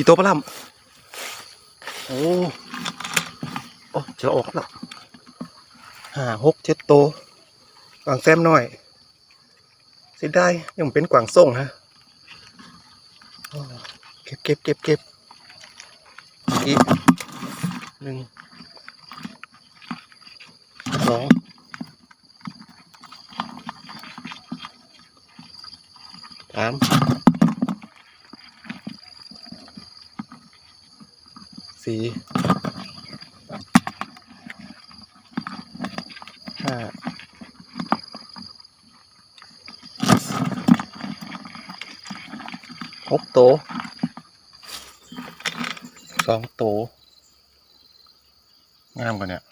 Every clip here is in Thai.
กี่ตัวปะล่ำโอ้โอ้จะออกแล้วห้าหกเจ็ดตัวกวางแซมหน่อยเสียดายยังเป็นกวางส่งฮะเก็บเก็บเก็บเก็บอีกหนึ่งสองสาม สี่ห้าหกโตวสองโตวงามกว่าเนี่ย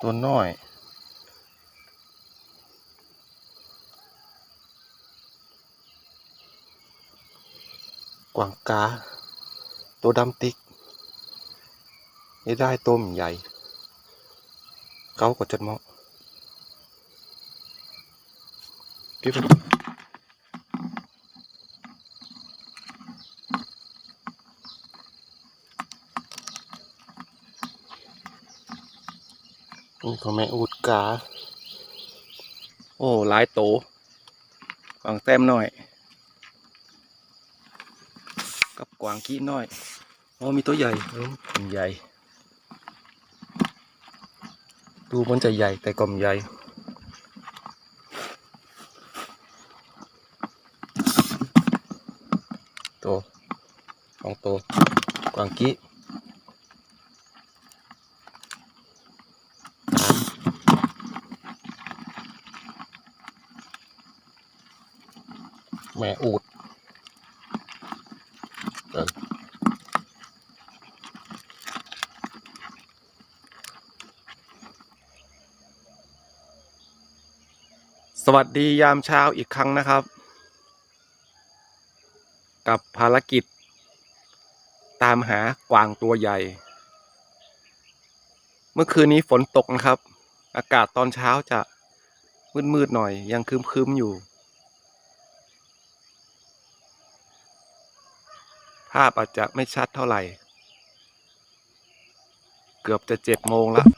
ตัวน้อยกวางกา ตัวดำติ๊กนี่ได้ตัวมใหญ่เก้ากว่าจดมาะพี่ไปนี่ขอแม่อูดกา โอ้หลายโตกวางแต้มหน่อย กับกวางกี้น้อยโอ้มีตัวใหญ่มันใหญ่ ดูมันจะใหญ่แต่ก็ไมใหญ่ตัวสองตัวกวางกี้แม่อูด เออส วัสดียามเช้าอีกครั้งนะครับ กับภารกิจ ตามหากวางตัวใหญ่ เมื่อคืนนี้ฝนตกนะครับ อากาศตอนเช้าจะมืดๆหน่อย ยังคืมๆอยู่ ภาพอาจจะไม่ชัดเท่าไหร่ เกือบจะเจ็ดโมงแล้ว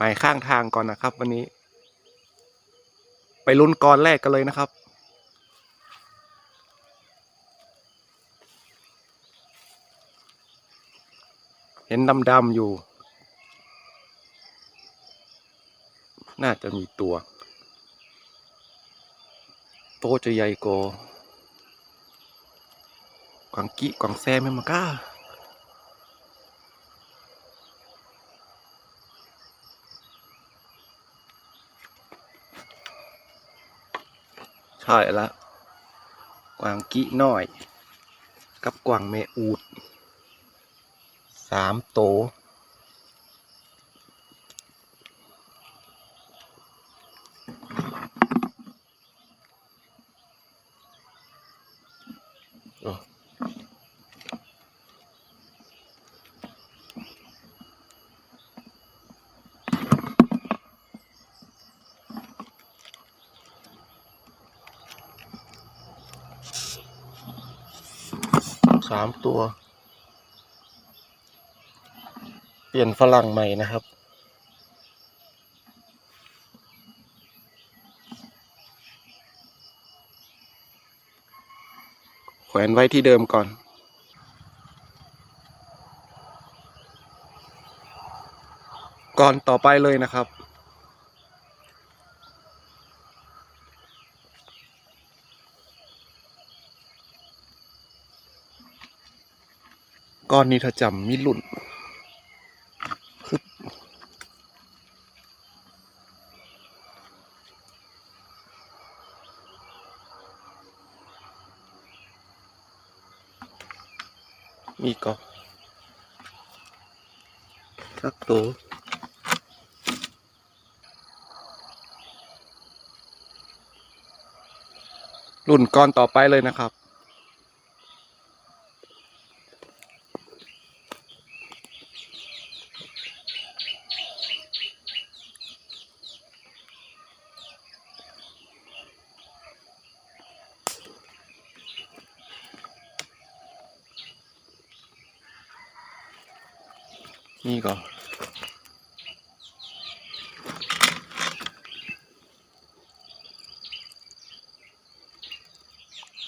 หมายข้างทางก่อนนะครับ วันนี้ ไปลุ้นกรแรกกันเลยนะครับ เห็นดำๆอยู่ น่าจะมีตัว โตจะใหญ่กว่ากวางกี้กวางแซมไม่มาก้า ถ่ายละกวางกี้น้อย กับกวางแม่อูดสามโต สามตัว เปลี่ยนฝรั่งใหม่นะครับ แขวนไว้ที่เดิมก่อนก่อนต่อไปเลยนะครับ ก้อนนี้ถ้าจำมีหลุ่นคือมีก็สักตัวรุ่นก้อนต่อไปเลยนะครับ นี่ก่อน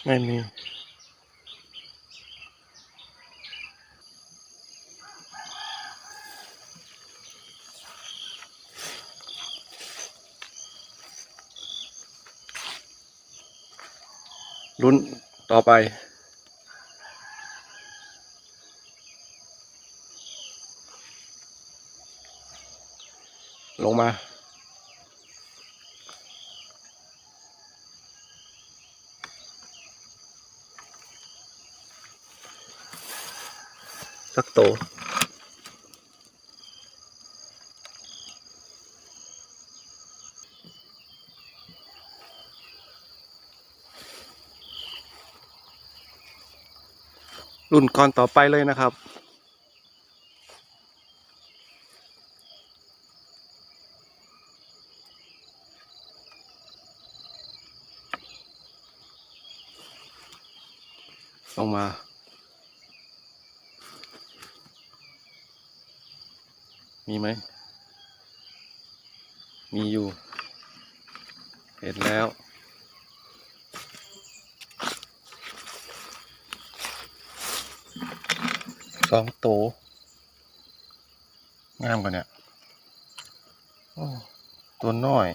ไม่มีลุ้นต่อไป มา สักโตรุ่นก่อนต่อไปเลยนะครับ ลงมา มีไหม มีอยู่ เห็นแล้ว สองโต งามกว่าเนี่ยตัวน้อย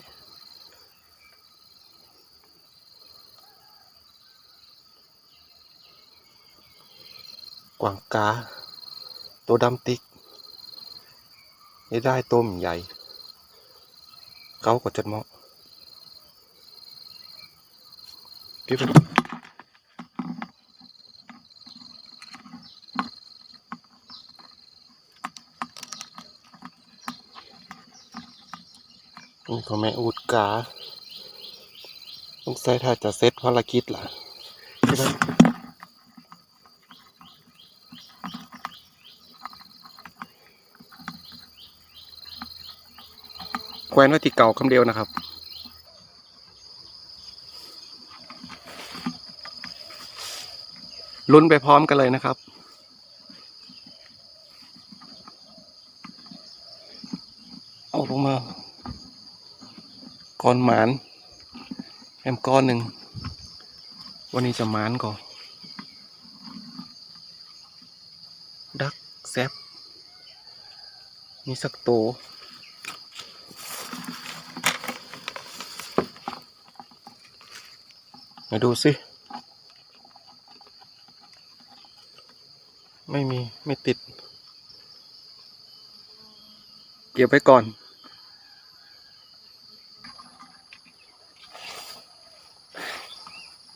วางกา ตัวดำติ๊กนี่ได้ตัวมใหญ่ เขาก็จดเมาะเก็บไปนี่ก็แม่อูดกาต้องใส่ถ้าจะเซตภารกิจล่ะใช่ แควนไว้ที่เก่าคำเดียวนะครับ ลุ้นไปพร้อมกันเลยนะครับ เอาลงมาก้อนหมานแอมก้อนหนึ่ง วันนี้จะหมานก่อน ดักแซบมีสักโต มาดูสิ ไม่มีไม่ติด เก็บไว้ก่อน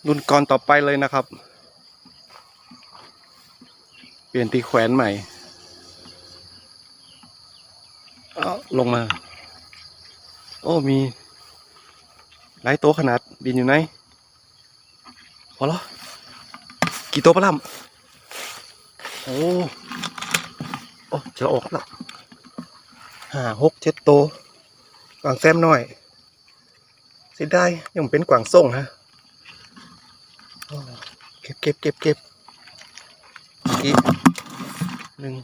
รุ่นก่อนต่อไปเลยนะครับ เปลี่ยนตีแขวนใหม่เอาลงมา โอ้มีหลายโต๊ะขนาดบินอยู่ไหน พอแล้วกี่ตัวปะล่ำโอ้โอ้จะออกแล้วห้าหกเจ็ดตัวกวางแซมน้อยเสียดายยังเป็นกวางส่งฮะโอ้เก็บเก็บเก็บเก็บอีกหนึ่ง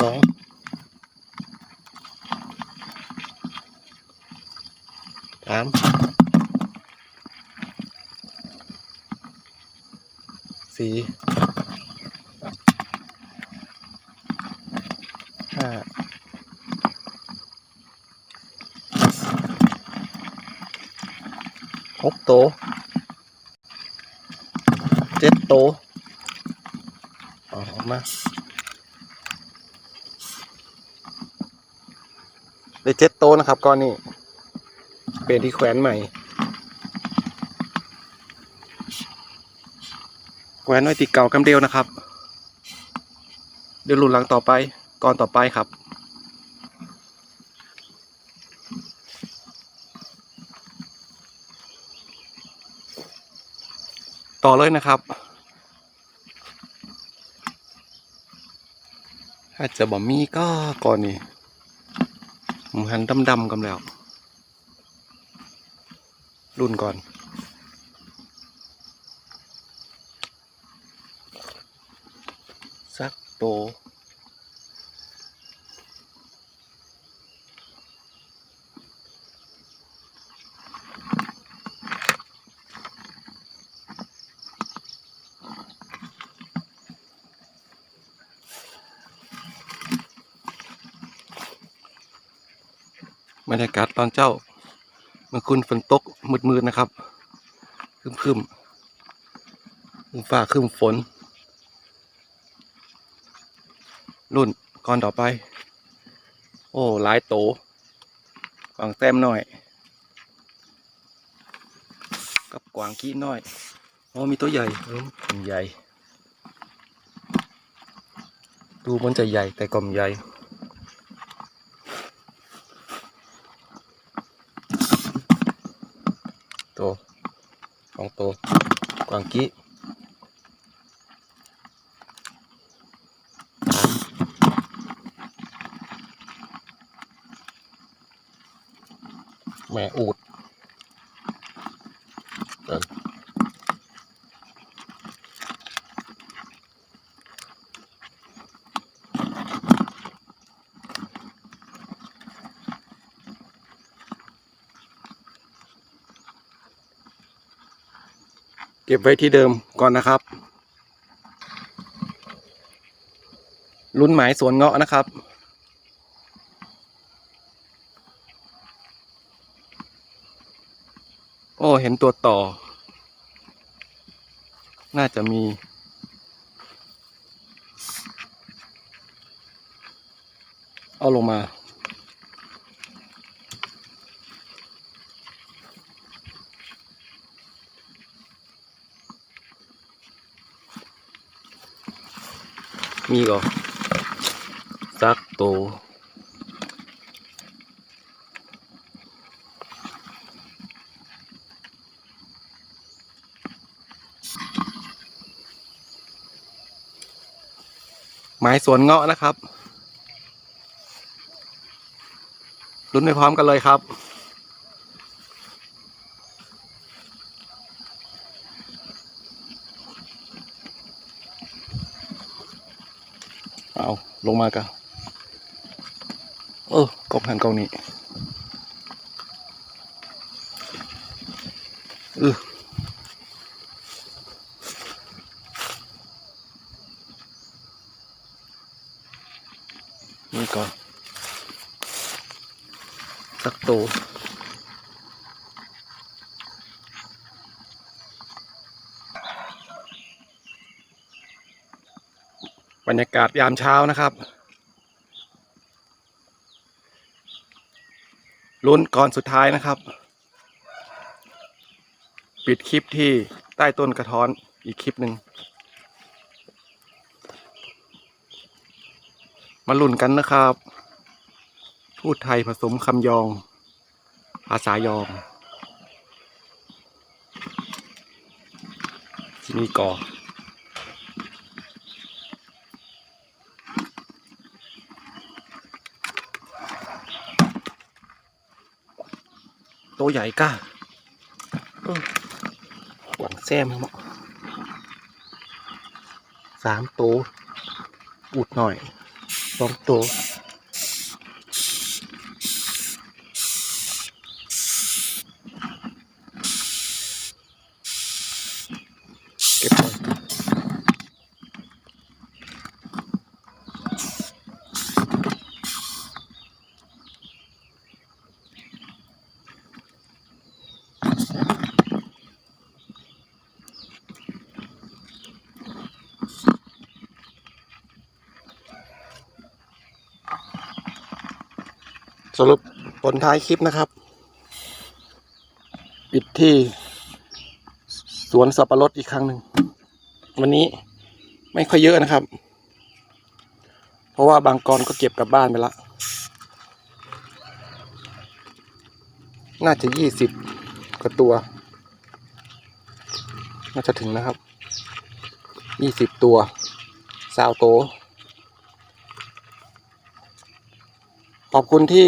สองสาม สี่ห้าหกโตเจ็ดโตออกมาได้เจ็ดโตนะครับก้อนนี้เปลี่ยนที่แขวนใหม่ แขวนไว้ติดเก่ากำเดียวนะครับ เดี๋ยวรุ่นหลังต่อไปก่อนต่อไปครับต่อเลยนะครับถ้าจะบ่มีก็ก่อนนี่ผมหันดำๆกันแล้ว รุ่นก่อน ตบรรยากาศตอนเจ้าเมื่อคุณฝนตกมืดๆนะครับ ครึมๆฟ้าคึมฝน รุ่นก่อนต่อไป โอ้หลายโตกวางแต้มหน่อย กับกวางกี้น้อยโอ้มีตัวใหญ่เออมันใหญ่ ดูมันจะใหญ่แต่ก็ไมใหญ่โตสองโตกวางกี้ แม่อูดเดินเก็บไว้ที่เดิมก่อนนะครับ ลุ้นหมายสวนเงาะนะครับ โอ้ เห็นตัวต่อ น่าจะมี เอาลงมามีก็ซักโตวายสวนเงาะนะครับลุ้นไปพร้อมกันเลยครับ เอาลงมากันเออกองหันกองนี้เออ ก่อน สักตัวบรรยากาศยามเช้านะครับลุ้นก่อนสุดท้ายนะครับ ปิดคลิปที่ใต้ต้นกระท้อนอีกคลิปหนึ่ง มาลุ้นกันนะครับ พูดไทยผสมคำยอง ภาษายอง ที่นี่ก่อตัวใหญ่ก้าหวังแซมครับสามตัวอุดหน่อย ส สรุปผลท้ายคลิปนะครับ ปิดที่สวนสับปะรดอีกครั้งหนึ่ง วันนี้ไม่ค่อยเยอะนะครับ เพราะว่าบางกรก็เก็บกลับบ้านไปละ น่าจะยี่สิบกว่าตัว น่าจะถึงนะครับยี่สิบตัว ซาวโต ขอบคุณที่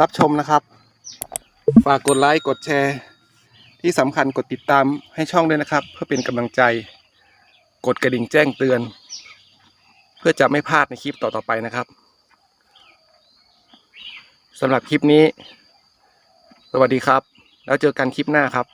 รับชมนะครับ ฝากกดไลค์กดแชร์ ที่สำคัญกดติดตามให้ช่องด้วยนะครับ เพื่อเป็นกำลังใจ กดกระดิ่งแจ้งเตือน เพื่อจะไม่พลาดในคลิปต่อๆไปนะครับสำหรับคลิปนี้ สวัสดีครับ แล้วเจอกันคลิปหน้าครับ